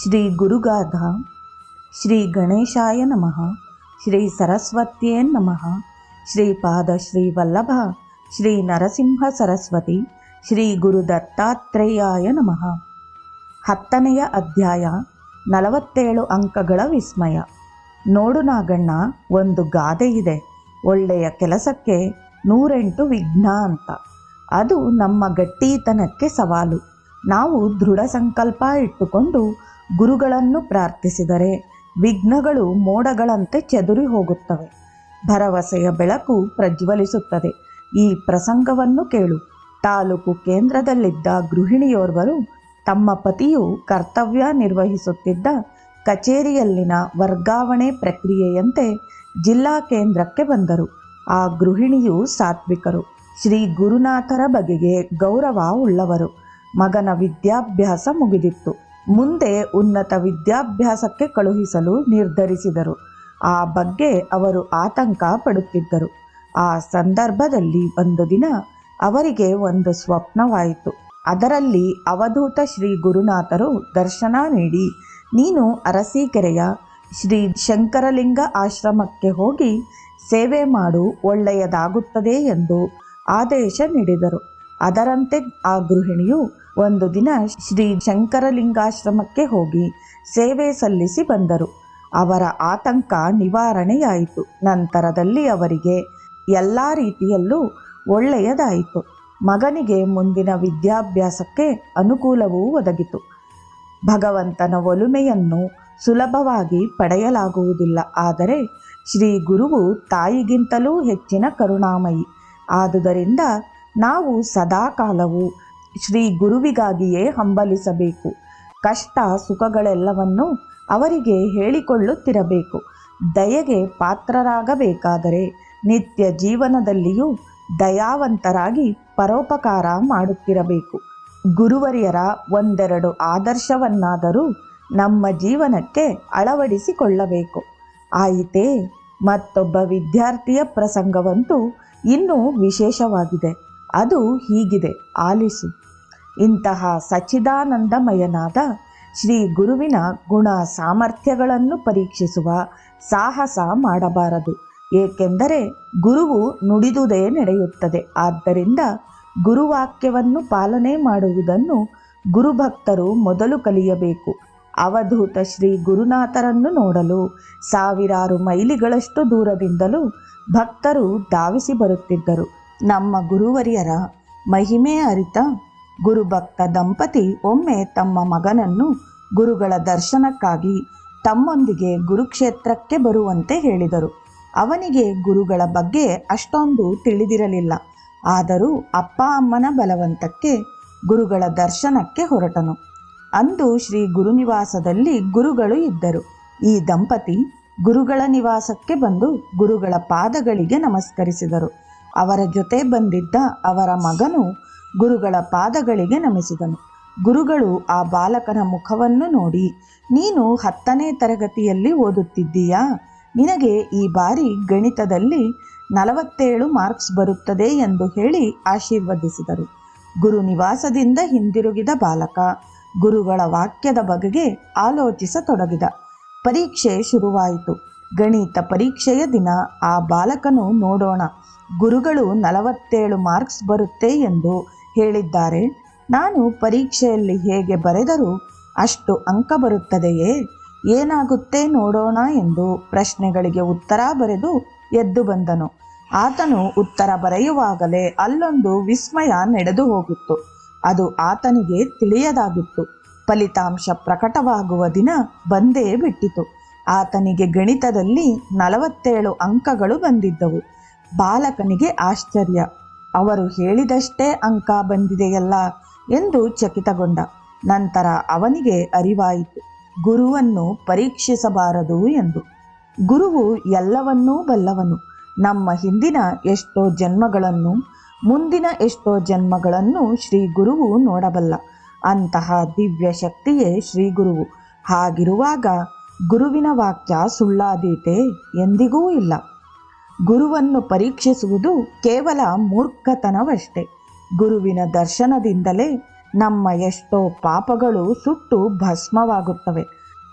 ಶ್ರೀ ಗುರುಗಾಧ ಶ್ರೀ ಗಣೇಶಾಯ ನಮಃ, ಶ್ರೀ ಸರಸ್ವತ್ಯೇ ನಮಃ ಶ್ರೀಪಾದ ಶ್ರೀ ವಲ್ಲಭ, ಶ್ರೀ ನರಸಿಂಹ ಸರಸ್ವತಿ, ಶ್ರೀ ಗುರು ದತ್ತಾತ್ರೇಯಾಯ ನಮಃ. ಹತ್ತನೆಯ ಅಧ್ಯಾಯ ನಲವತ್ತೇಳು ಅಂಕಗಳ ವಿಸ್ಮಯ. ನೋಡು ನಾಗಣ್ಣ, ಒಂದು ಗಾದೆ ಇದೆ. ಒಳ್ಳೆಯ ಕೆಲಸಕ್ಕೆ ನೂರೆಂಟು ವಿಘ್ನ ಅಂತ. ಅದು ನಮ್ಮ ಗಟ್ಟಿತನಕ್ಕೆ ಸವಾಲು. ನಾವು ದೃಢ ಸಂಕಲ್ಪ ಇಟ್ಟುಕೊಂಡು ಗುರುಗಳನ್ನು ಪ್ರಾರ್ಥಿಸಿದರೆ ವಿಘ್ನಗಳು ಮೋಡಗಳಂತೆ ಚದುರಿ ಹೋಗುತ್ತವೆ. ಭರವಸೆಯ ಬೆಳಕು ಪ್ರಜ್ವಲಿಸುತ್ತದೆ. ಈ ಪ್ರಸಂಗವನ್ನು ಕೇಳು. ತಾಲೂಕು ಕೇಂದ್ರದಲ್ಲಿದ್ದ ಗೃಹಿಣಿಯೋರ್ವರು ತಮ್ಮ ಪತಿಯು ಕರ್ತವ್ಯ ನಿರ್ವಹಿಸುತ್ತಿದ್ದ ಕಚೇರಿಯಲ್ಲಿನ ವರ್ಗಾವಣೆ ಪ್ರಕ್ರಿಯೆಯಂತೆ ಜಿಲ್ಲಾ ಕೇಂದ್ರಕ್ಕೆ ಬಂದರು. ಆ ಗೃಹಿಣಿಯು ಸಾತ್ವಿಕರು. ಶ್ರೀ ಗುರುನಾಥರ ಬಗೆಗೆ ಗೌರವ ಉಳ್ಳವರು. ಮಗನ ವಿದ್ಯಾಭ್ಯಾಸ ಮುಗಿದಿತ್ತು. ಮುಂದೆ ಉನ್ನತ ವಿದ್ಯಾಭ್ಯಾಸಕ್ಕೆ ಕಳುಹಿಸಲು ನಿರ್ಧರಿಸಿದರು. ಆ ಬಗ್ಗೆ ಅವರು ಆತಂಕ ಪಡುತ್ತಿದ್ದರು. ಆ ಸಂದರ್ಭದಲ್ಲಿ ಒಂದು ದಿನ ಅವರಿಗೆ ಒಂದು ಸ್ವಪ್ನವಾಯಿತು. ಅದರಲ್ಲಿ ಅವಧೂತ ಶ್ರೀ ಗುರುನಾಥರು ದರ್ಶನ ನೀಡಿ, ನೀನು ಅರಸೀಕೆರೆಯ ಶ್ರೀ ಶಂಕರಲಿಂಗ ಆಶ್ರಮಕ್ಕೆ ಹೋಗಿ ಸೇವೆ ಮಾಡು, ಒಳ್ಳೆಯದಾಗುತ್ತದೆ ಎಂದು ಆದೇಶ ನೀಡಿದರು. ಅದರಂತೆ ಆ ಗೃಹಿಣಿಯು ಒಂದು ದಿನ ಶ್ರೀ ಶಂಕರಲಿಂಗಾಶ್ರಮಕ್ಕೆ ಹೋಗಿ ಸೇವೆ ಸಲ್ಲಿಸಿ ಬಂದರು. ಅವರ ಆತಂಕ ನಿವಾರಣೆಯಾಯಿತು. ನಂತರದಲ್ಲಿ ಅವರಿಗೆ ಎಲ್ಲ ರೀತಿಯಲ್ಲೂ ಒಳ್ಳೆಯದಾಯಿತು. ಮಗನಿಗೆ ಮುಂದಿನ ವಿದ್ಯಾಭ್ಯಾಸಕ್ಕೆ ಅನುಕೂಲವೂ ಒದಗಿತು. ಭಗವಂತನ ಒಲುಮೆಯನ್ನು ಸುಲಭವಾಗಿ ಪಡೆಯಲಾಗುವುದಿಲ್ಲ. ಆದರೆ ಶ್ರೀ ಗುರುವು ತಾಯಿಗಿಂತಲೂ ಹೆಚ್ಚಿನ ಕರುಣಾಮಯಿ. ಆದುದರಿಂದ ನಾವು ಸದಾಕಾಲವು ಶ್ರೀ ಗುರುವಿಗಾಗಿಯೇ ಹಂಬಲಿಸಬೇಕು. ಕಷ್ಟ ಸುಖಗಳೆಲ್ಲವನ್ನು ಅವರಿಗೆ ಹೇಳಿಕೊಳ್ಳುತ್ತಿರಬೇಕು. ದಯೆಗೆ ಪಾತ್ರರಾಗಬೇಕಾದರೆ ನಿತ್ಯ ಜೀವನದಲ್ಲಿಯೂ ದಯಾವಂತರಾಗಿ ಪರೋಪಕಾರ ಮಾಡುತ್ತಿರಬೇಕು. ಗುರುವರಿಯರ ಒಂದೆರಡು ಆದರ್ಶವನ್ನಾದರೂ ನಮ್ಮ ಜೀವನಕ್ಕೆ ಅಳವಡಿಸಿಕೊಳ್ಳಬೇಕು. ಆಯಿತೇ, ಮತ್ತೊಬ್ಬ ವಿದ್ಯಾರ್ಥಿಯ ಪ್ರಸಂಗವಂತೂ ಇನ್ನೂ ವಿಶೇಷವಾಗಿದೆ. ಅದು ಹೀಗಿದೆ, ಆಲಿಸು. ಇಂತಹ ಸಚ್ಚಿದಾನಂದಮಯನಾದ ಶ್ರೀ ಗುರುವಿನ ಗುಣ ಸಾಮರ್ಥ್ಯಗಳನ್ನು ಪರೀಕ್ಷಿಸುವ ಸಾಹಸ ಮಾಡಬಾರದು. ಏಕೆಂದರೆ ಗುರುವು ನುಡಿದುದೇ ನಡೆಯುತ್ತದೆ. ಆದ್ದರಿಂದ ಗುರುವಾಕ್ಯವನ್ನು ಪಾಲನೆ ಮಾಡುವುದನ್ನು ಗುರುಭಕ್ತರು ಮೊದಲು ಕಲಿಯಬೇಕು. ಅವಧೂತ ಶ್ರೀ ಗುರುನಾಥರನ್ನು ನೋಡಲು ಸಾವಿರಾರು ಮೈಲಿಗಳಷ್ಟು ದೂರದಿಂದಲೂ ಭಕ್ತರು ಧಾವಿಸಿ ಬರುತ್ತಿದ್ದರು. ನಮ್ಮ ಗುರುವರಿಯರ ಮಹಿಮೆ ಅರಿತ ಗುರುಭಕ್ತ ದಂಪತಿ ಒಮ್ಮೆ ತಮ್ಮ ಮಗನನ್ನು ಗುರುಗಳ ದರ್ಶನಕ್ಕಾಗಿ ತಮ್ಮೊಂದಿಗೆ ಗುರುಕ್ಷೇತ್ರಕ್ಕೆ ಬರುವಂತೆ ಹೇಳಿದರು. ಅವನಿಗೆ ಗುರುಗಳ ಬಗ್ಗೆ ಅಷ್ಟೊಂದು ತಿಳಿದಿರಲಿಲ್ಲ. ಆದರೂ ಅಪ್ಪ ಅಮ್ಮನ ಬಲವಂತಕ್ಕೆ ಗುರುಗಳ ದರ್ಶನಕ್ಕೆ ಹೊರಟನು. ಅಂದು ಶ್ರೀ ಗುರುನಿವಾಸದಲ್ಲಿ ಗುರುಗಳು ಇದ್ದರು. ಈ ದಂಪತಿ ಗುರುಗಳ ನಿವಾಸಕ್ಕೆ ಬಂದು ಗುರುಗಳ ಪಾದಗಳಿಗೆ ನಮಸ್ಕರಿಸಿದರು. ಅವರ ಜೊತೆ ಬಂದಿದ್ದ ಅವರ ಮಗನು ಗುರುಗಳ ಪಾದಗಳಿಗೆ ನಮಿಸಿದನು. ಗುರುಗಳು ಆ ಬಾಲಕನ ಮುಖವನ್ನು ನೋಡಿ, ನೀನು ಹತ್ತನೇ ತರಗತಿಯಲ್ಲಿ ಓದುತ್ತಿದ್ದೀಯಾ? ನಿನಗೆ ಈ ಬಾರಿ ಗಣಿತದಲ್ಲಿ ನಲವತ್ತೇಳು ಮಾರ್ಕ್ಸ್ ಬರುತ್ತದೆ ಎಂದು ಹೇಳಿ ಆಶೀರ್ವದಿಸಿದರು. ಗುರು ನಿವಾಸದಿಂದ ಹಿಂದಿರುಗಿದ ಬಾಲಕ ಗುರುಗಳ ವಾಕ್ಯದ ಬಗೆಗೆ ಆಲೋಚಿಸತೊಡಗಿದ. ಪರೀಕ್ಷೆ ಶುರುವಾಯಿತು. ಗಣಿತ ಪರೀಕ್ಷೆಯ ದಿನ, ಆ ಬಾಲಕನು ನೋಡೋಣ. ಗುರುಗಳು ನಲವತ್ತೇಳು ಮಾರ್ಕ್ಸ್ ಬರುತ್ತೆ ಎಂದು ಹೇಳಿದ್ದಾರೆ. ನಾನು ಪರೀಕ್ಷೆಯಲ್ಲಿ ಹೇಗೆ ಬರೆದರೂ ಅಷ್ಟು ಅಂಕ ಬರುತ್ತದೆಯೇ? ಏನಾಗುತ್ತೆ ನೋಡೋಣ ಎಂದು ಪ್ರಶ್ನೆಗಳಿಗೆ ಉತ್ತರ ಬರೆದು ಎದ್ದು ಬಂದನು. ಆತನು ಉತ್ತರ ಬರೆಯುವಾಗಲೇ ಅಲ್ಲೊಂದು ವಿಸ್ಮಯ ನಡೆದು ಹೋಗಿತ್ತು. ಅದು ಆತನಿಗೆ ತಿಳಿಯದಾಗಿತ್ತು. ಫಲಿತಾಂಶ ಪ್ರಕಟವಾಗುವ ದಿನ ಬಂದೇ ಬಿಟ್ಟಿತು. ಆತನಿಗೆ ಗಣಿತದಲ್ಲಿ ನಲವತ್ತೇಳು ಅಂಕಗಳು ಬಂದಿದ್ದವು. ಬಾಲಕನಿಗೆ ಆಶ್ಚರ್ಯ. ಅವರು ಹೇಳಿದಷ್ಟೇ ಅಂಕ ಬಂದಿದೆಯಲ್ಲ ಎಂದು ಚಕಿತಗೊಂಡ. ನಂತರ ಅವನಿಗೆ ಅರಿವಾಯಿತು. ಗುರುವನ್ನು ಪರೀಕ್ಷಿಸಬಾರದು ಎಂದು. ಗುರುವು ಎಲ್ಲವನ್ನೂ ಬಲ್ಲವನು. ನಮ್ಮ ಹಿಂದಿನ ಎಷ್ಟೋ ಜನ್ಮಗಳನ್ನು, ಮುಂದಿನ ಎಷ್ಟೋ ಜನ್ಮಗಳನ್ನು ಶ್ರೀ ಗುರುವು ನೋಡಬಲ್ಲ. ಅಂತಹ ದಿವ್ಯ ಶಕ್ತಿಯೇ ಶ್ರೀ ಗುರುವು. ಹಾಗಿರುವಾಗ ಗುರುವಿನ ವಾಕ್ಯ ಸುಳ್ಳಾದೀತೆ ಎಂದಿಗೂ ಇಲ್ಲ. ಗುರುವನ್ನು ಪರೀಕ್ಷಿಸುವುದು ಕೇವಲ ಮೂರ್ಖತನವಷ್ಟೇ. ಗುರುವಿನ ದರ್ಶನದಿಂದಲೇ ನಮ್ಮ ಎಷ್ಟೋ ಪಾಪಗಳು ಸುಟ್ಟು ಭಸ್ಮವಾಗುತ್ತವೆ.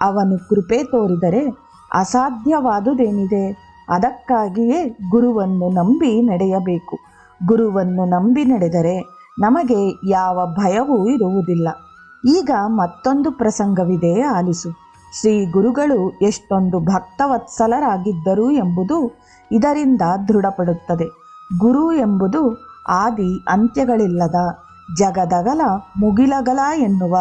ಅವನು ಕೃಪೆ ತೋರಿದರೆ ಅಸಾಧ್ಯವಾದುದೇನಿದೆ? ಅದಕ್ಕಾಗಿಯೇ ಗುರುವನ್ನು ನಂಬಿ ನಡೆಯಬೇಕು. ಗುರುವನ್ನು ನಂಬಿ ನಡೆದರೆ ನಮಗೆ ಯಾವ ಭಯವೂ ಇರುವುದಿಲ್ಲ. ಈಗ ಮತ್ತೊಂದು ಪ್ರಸಂಗವಿದೆ, ಆಲಿಸು. ಶ್ರೀ ಗುರುಗಳು ಎಷ್ಟೊಂದು ಭಕ್ತವತ್ಸಲರಾಗಿದ್ದರು ಎಂಬುದು ಇದರಿಂದ ದೃಢಪಡುತ್ತದೆ. ಗುರು ಎಂಬುದು ಆದಿ ಅಂತ್ಯಗಳಿಲ್ಲದ ಜಗದಗಲ ಮುಗಿಲಗಲ ಎನ್ನುವ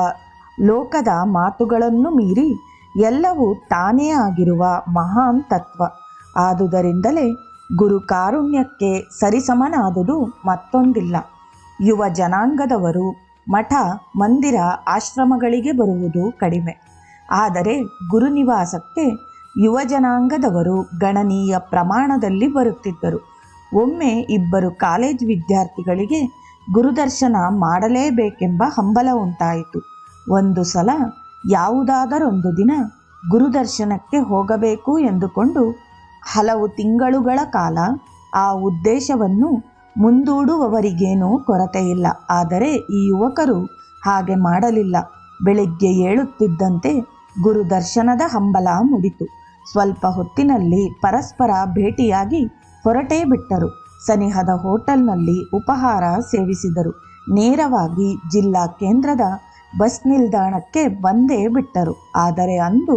ಲೋಕದ ಮಾತುಗಳನ್ನು ಮೀರಿ ಎಲ್ಲವೂ ತಾನೇ ಆಗಿರುವ ಮಹಾನ್ ತತ್ವ. ಆದುದರಿಂದಲೇ ಗುರು ಕಾರುಣ್ಯಕ್ಕೆ ಸರಿಸಮನಾದುದು ಮತ್ತೊಂದಿಲ್ಲ. ಯುವ ಜನಾಂಗದವರು ಮಠ, ಮಂದಿರ, ಆಶ್ರಮಗಳಿಗೆ ಬರುವುದು ಕಡಿಮೆ. ಆದರೆ ಗುರುನಿವಾಸಕ್ಕೆ ಯುವಜನಾಂಗದವರು ಗಣನೀಯ ಪ್ರಮಾಣದಲ್ಲಿ ಬರುತ್ತಿದ್ದರು. ಒಮ್ಮೆ ಇಬ್ಬರು ಕಾಲೇಜ್ ವಿದ್ಯಾರ್ಥಿಗಳಿಗೆ ಗುರುದರ್ಶನ ಮಾಡಲೇಬೇಕೆಂಬ ಹಂಬಲ ಉಂಟಾಯಿತು. ಒಂದು ಸಲ ಯಾವುದಾದರೊಂದು ದಿನ ಗುರುದರ್ಶನಕ್ಕೆ ಹೋಗಬೇಕು ಎಂದುಕೊಂಡು ಹಲವು ತಿಂಗಳುಗಳ ಕಾಲ ಆ ಉದ್ದೇಶವನ್ನು ಮುಂದೂಡುವವರಿಗೇನೂ ಕೊರತೆಯಿಲ್ಲ. ಆದರೆ ಈ ಯುವಕರು ಹಾಗೆ ಮಾಡಲಿಲ್ಲ. ಬೆಳಿಗ್ಗೆ ಏಳುತ್ತಿದ್ದಂತೆ ಗುರುದರ್ಶನದ ಹಂಬಲ ಮುಡಿತು. ಸ್ವಲ್ಪ ಹೊತ್ತಿನಲ್ಲಿ ಪರಸ್ಪರ ಭೇಟಿಯಾಗಿ ಹೊರಟೇ ಬಿಟ್ಟರು. ಸನಿಹದ ಹೋಟೆಲ್ನಲ್ಲಿ ಉಪಹಾರ ಸೇವಿಸಿದರು. ನೇರವಾಗಿ ಜಿಲ್ಲಾ ಕೇಂದ್ರದ ಬಸ್ ನಿಲ್ದಾಣಕ್ಕೆ ಬಂದೇ ಬಿಟ್ಟರು. ಆದರೆ ಅಂದು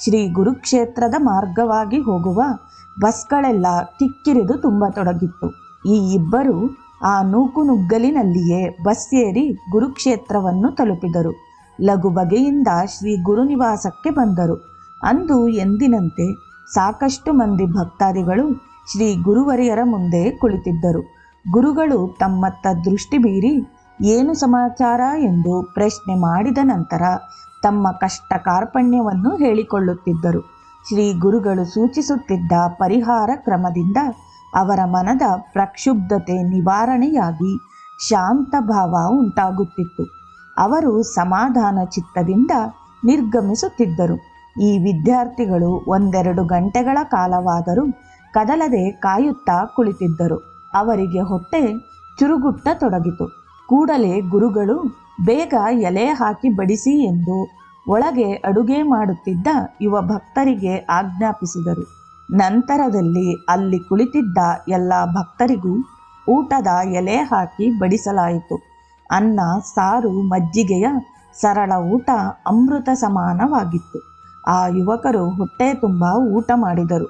ಶ್ರೀ ಗುರುಕ್ಷೇತ್ರದ ಮಾರ್ಗವಾಗಿ ಹೋಗುವ ಬಸ್ಗಳೆಲ್ಲ ಕಿಕ್ಕಿರಿದು ತುಂಬತೊಡಗಿತ್ತು ಈ ಇಬ್ಬರು ಆ ನೂಕುನುಗ್ಗಲಿನಲ್ಲಿಯೇ ಬಸ್ ಏರಿ ಗುರುಕ್ಷೇತ್ರವನ್ನು ತಲುಪಿದರು. ಲಘು ಬಗೆಯಿಂದ ಶ್ರೀ ಗುರುನಿವಾಸಕ್ಕೆ ಬಂದರು. ಅಂದು ಎಂದಿನಂತೆ ಸಾಕಷ್ಟು ಮಂದಿ ಭಕ್ತಾದಿಗಳು ಶ್ರೀ ಗುರುವರಿಯರ ಮುಂದೆ ಕುಳಿತಿದ್ದರು. ಗುರುಗಳು ತಮ್ಮತ್ತ ದೃಷ್ಟಿ ಬೀರಿ, ಏನು ಸಮಾಚಾರ? ಎಂದು ಪ್ರಶ್ನೆ ಮಾಡಿದ ನಂತರ ತಮ್ಮ ಕಷ್ಟ ಕಾರ್ಪಣ್ಯವನ್ನು ಹೇಳಿಕೊಳ್ಳುತ್ತಿದ್ದರು. ಶ್ರೀ ಗುರುಗಳು ಸೂಚಿಸುತ್ತಿದ್ದ ಪರಿಹಾರ ಕ್ರಮದಿಂದ ಅವರ ಮನದ ಪ್ರಕ್ಷುಬ್ಧತೆ ನಿವಾರಣೆಯಾಗಿ ಶಾಂತ ಭಾವ ಉಂಟಾಗುತ್ತಿತ್ತು. ಅವರು ಸಮಾಧಾನ ಚಿತ್ತದಿಂದ ನಿರ್ಗಮಿಸುತ್ತಿದ್ದರು. ಈ ವಿದ್ಯಾರ್ಥಿಗಳು ಒಂದೆರಡು ಗಂಟೆಗಳ ಕಾಲವಾದರೂ ಕದಲದೆ ಕಾಯುತ್ತಾ ಕುಳಿತಿದ್ದರು. ಅವರಿಗೆ ಹೊಟ್ಟೆ ಚುರುಗುಟ್ಟ ತೊಡಗಿತು ಕೂಡಲೇ ಗುರುಗಳು, ಬೇಗ ಎಲೆ ಹಾಕಿ ಬಡಿಸಿ ಎಂದು ಒಳಗೆ ಅಡುಗೆ ಮಾಡುತ್ತಿದ್ದ ಯುವ ಭಕ್ತರಿಗೆ ಆಜ್ಞಾಪಿಸಿದರು. ನಂತರದಲ್ಲಿ ಅಲ್ಲಿ ಕುಳಿತಿದ್ದ ಎಲ್ಲ ಭಕ್ತರಿಗೂ ಊಟದ ಎಲೆ ಹಾಕಿ ಬಡಿಸಲಾಯಿತು. ಅನ್ನ, ಸಾರು, ಮಜ್ಜಿಗೆಯ ಸರಳ ಊಟ ಅಮೃತ ಸಮಾನವಾಗಿತ್ತು. ಆ ಯುವಕರು ಹೊಟ್ಟೆ ತುಂಬ ಊಟ ಮಾಡಿದರು.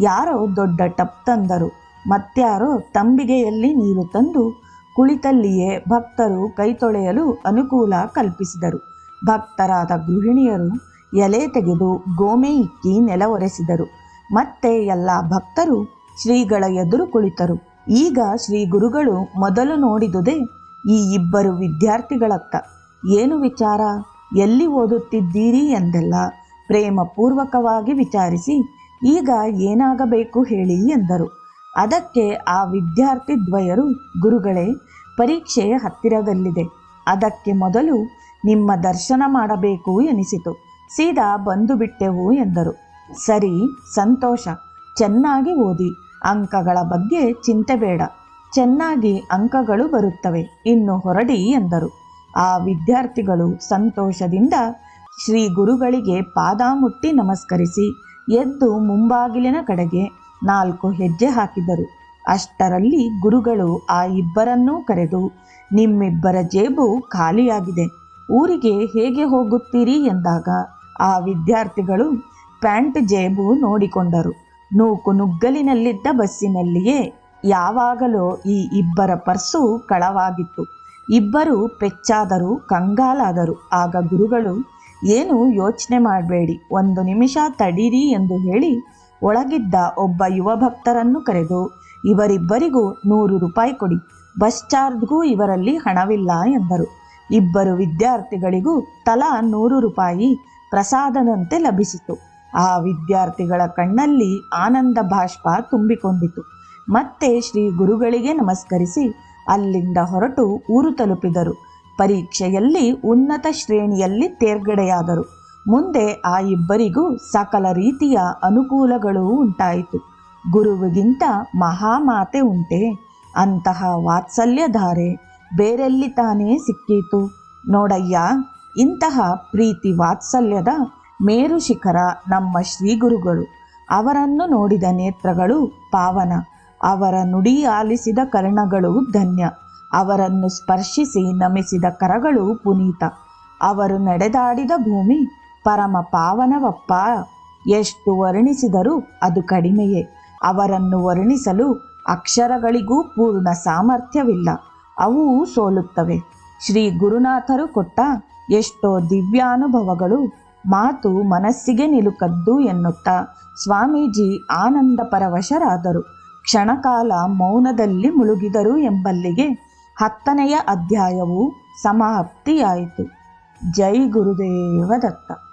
ಯಾರೋ ದೊಡ್ಡ ಟಪ್ ತಂದರು. ಮತ್ಯಾರೋ ತಂಬಿಗೆಯಲ್ಲಿ ನೀರು ತಂದು ಕುಳಿತಲ್ಲಿಯೇ ಭಕ್ತರು ಕೈ ತೊಳೆಯಲು ಅನುಕೂಲ ಕಲ್ಪಿಸಿದರು. ಭಕ್ತರಾದ ಗೃಹಿಣಿಯರು ಎಲೆ ತೆಗೆದು ಗೋಮೆ ಇಕ್ಕಿ ನೆಲ ಒರೆಸಿದರು ಮತ್ತೆ ಎಲ್ಲ ಭಕ್ತರು ಶ್ರೀಗಳ ಎದುರು ಕುಳಿತರು. ಈಗ ಶ್ರೀ ಗುರುಗಳು ಮೊದಲು ನೋಡಿದುದೇ ಈ ಇಬ್ಬರು ವಿದ್ಯಾರ್ಥಿಗಳತ್ತ ಏನು ವಿಚಾರ? ಎಲ್ಲಿ ಓದುತ್ತಿದ್ದೀರಿ ಎಂದೆಲ್ಲ ಪ್ರೇಮಪೂರ್ವಕವಾಗಿ ವಿಚಾರಿಸಿ, ಈಗ ಏನಾಗಬೇಕು ಹೇಳಿ ಎಂದರು. ಅದಕ್ಕೆ ಆ ವಿದ್ಯಾರ್ಥಿ ದ್ವಯರು, ಗುರುಗಳೇ, ಪರೀಕ್ಷೆ ಹತ್ತಿರದಲ್ಲಿದೆ. ಅದಕ್ಕೆ ಮೊದಲು ನಿಮ್ಮ ದರ್ಶನ ಮಾಡಬೇಕು ಎನಿಸಿತು. ಸೀದಾ ಬಂದು ಬಿಟ್ಟೆವು ಎಂದರು. ಸರಿ, ಸಂತೋಷ. ಚೆನ್ನಾಗಿ ಓದಿ. ಅಂಕಗಳ ಬಗ್ಗೆ ಚಿಂತೆ ಬೇಡ. ಚೆನ್ನಾಗಿ ಅಂಕಗಳು ಬರುತ್ತವೆ. ಇನ್ನು ಹೊರಡಿ ಎಂದರು. ಆ ವಿದ್ಯಾರ್ಥಿಗಳು ಸಂತೋಷದಿಂದ ಶ್ರೀ ಗುರುಗಳಿಗೆ ಪಾದ ಮುಟ್ಟಿ ನಮಸ್ಕರಿಸಿ ಎದ್ದು ಮುಂಬಾಗಿಲಿನ ಕಡೆಗೆ ನಾಲ್ಕು ಹೆಜ್ಜೆ ಹಾಕಿದರು. ಅಷ್ಟರಲ್ಲಿ ಗುರುಗಳು ಆ ಇಬ್ಬರನ್ನೂ ಕರೆದು, ನಿಮ್ಮಿಬ್ಬರ ಜೇಬು ಖಾಲಿಯಾಗಿದೆ. ಊರಿಗೆ ಹೇಗೆ ಹೋಗುತ್ತೀರಿ? ಎಂದಾಗ ಆ ವಿದ್ಯಾರ್ಥಿಗಳು ಪ್ಯಾಂಟ್ ಜೇಬು ನೋಡಿಕೊಂಡರು. ನೂಕು ನುಗ್ಗಲಿನಲ್ಲಿದ್ದ ಬಸ್ಸಿನಲ್ಲಿಯೇ ಯಾವಾಗಲೂ ಈ ಇಬ್ಬರ ಪರ್ಸು ಕಳವಾಗಿತ್ತು. ಇಬ್ಬರು ಪೆಚ್ಚಾದರು ಕಂಗಾಲಾದರು. ಆಗ ಗುರುಗಳು, ಏನು ಯೋಚನೆ ಮಾಡಬೇಡಿ, ಒಂದು ನಿಮಿಷ ತಡೀರಿ ಎಂದು ಹೇಳಿ ಒಳಗಿದ್ದ ಒಬ್ಬ ಯುವ ಭಕ್ತರನ್ನು ಕರೆದು, ಇವರಿಬ್ಬರಿಗೂ ನೂರು ರೂಪಾಯಿ ಕೊಡಿ, ಬಸ್ ಚಾರ್ಜ್ಗೂ ಇವರಲ್ಲಿ ಹಣವಿಲ್ಲ ಎಂದರು. ಇಬ್ಬರು ವಿದ್ಯಾರ್ಥಿಗಳಿಗೂ ತಲಾ ನೂರು ರೂಪಾಯಿ ಪ್ರಸಾದನಂತೆ ಲಭಿಸಿತು. ಆ ವಿದ್ಯಾರ್ಥಿಗಳ ಕಣ್ಣಲ್ಲಿ ಆನಂದ ಬಾಷ್ಪ ತುಂಬಿಕೊಂಡಿತು. ಮತ್ತೆ ಶ್ರೀ ಗುರುಗಳಿಗೆ ನಮಸ್ಕರಿಸಿ ಅಲ್ಲಿಂದ ಹೊರಟು ಊರು ತಲುಪಿದರು. ಪರೀಕ್ಷೆಯಲ್ಲಿ ಉನ್ನತ ಶ್ರೇಣಿಯಲ್ಲಿ ತೇರ್ಗಡೆಯಾದರು. ಮುಂದೆ ಆ ಇಬ್ಬರಿಗೂ ಸಕಲ ರೀತಿಯ ಅನುಕೂಲಗಳು ಉಂಟಾಯಿತು. ಗುರುವಿಗಿಂತ ಮಹಾಮಾತೆ ಉಂಟೆ. ಅಂತಹ ವಾತ್ಸಲ್ಯಧಾರೆ ಬೇರೆಲ್ಲಿ ತಾನೇ ಸಿಕ್ಕೀತು. ನೋಡಯ್ಯ, ಇಂತಹ ಪ್ರೀತಿ ವಾತ್ಸಲ್ಯದ ಮೇರು ಶಿಖರ ನಮ್ಮ ಶ್ರೀ ಗುರುಗಳು ಅವರನ್ನು ನೋಡಿದ ನೇತ್ರಗಳು ಪಾವನ. ಅವರ ನುಡಿ ಆಲಿಸಿದ ಕರ್ಣಗಳು ಧನ್ಯ. ಅವರನ್ನು ಸ್ಪರ್ಶಿಸಿ ನಮಿಸಿದ ಕರಗಳು ಪುನೀತ. ಅವರು ನಡೆದಾಡಿದ ಭೂಮಿ ಪರಮ ಪಾವನವಪ್ಪ. ಎಷ್ಟು ವರ್ಣಿಸಿದರೂ ಅದು ಕಡಿಮೆಯೇ. ಅವರನ್ನು ವರ್ಣಿಸಲು ಅಕ್ಷರಗಳಿಗೂ ಪೂರ್ಣ ಸಾಮರ್ಥ್ಯವಿಲ್ಲ. ಅವು ಸೋಲುತ್ತವೆ. ಶ್ರೀ ಗುರುನಾಥರು ಕೊಟ್ಟ ಎಷ್ಟೋ ದಿವ್ಯಾನುಭವಗಳು ಮಾತು ಮನಸ್ಸಿಗೆ ನಿಲುಕದ್ದು ಎನ್ನುತ್ತಾ ಸ್ವಾಮೀಜಿ ಆನಂದ ಪರವಶರಾದರು ಕ್ಷಣಕಾಲ ಮೌನದಲ್ಲಿ ಮುಳುಗಿದರು ಎಂಬಲ್ಲಿಗೆ ಹತ್ತನೆಯ ಅಧ್ಯಾಯವು ಸಮಾಪ್ತಿಯಾಯಿತು. ಜೈ ಗುರುದೇವ ದತ್ತ